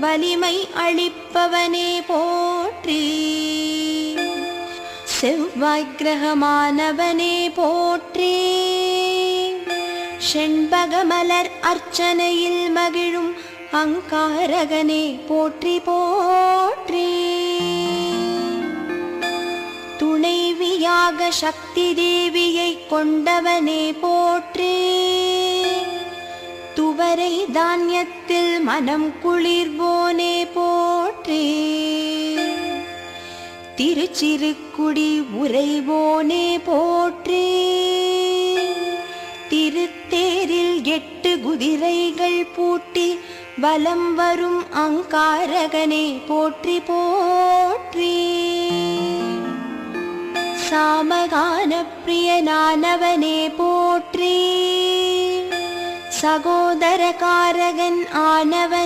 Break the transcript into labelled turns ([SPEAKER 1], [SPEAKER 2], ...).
[SPEAKER 1] வலிமை அளிப்பவனே போற்றி. செவ்வாய் கிரகமானவனே போற்றி. செண்பகமலர் அர்ச்சனையில் மகிழும் அங்காரகனே போற்றி போற்றி. துணைவியாக சக்தி தேவியை கொண்டவனே போற்றே. துவரை தானியத்தில் மனம் குளிர்வோனே போற்றே. திருச்சிறுக்குடி உறைவோனே போற்றே. திருத்தேரில் எட்டு குதிரைகள் பூட்டி வலம் வரும் அங்காரகனே போற்றி போற்றி. சாமகான பிரியனானவனே போற்றி. സഹോദരകാരകൻ ആനവനെ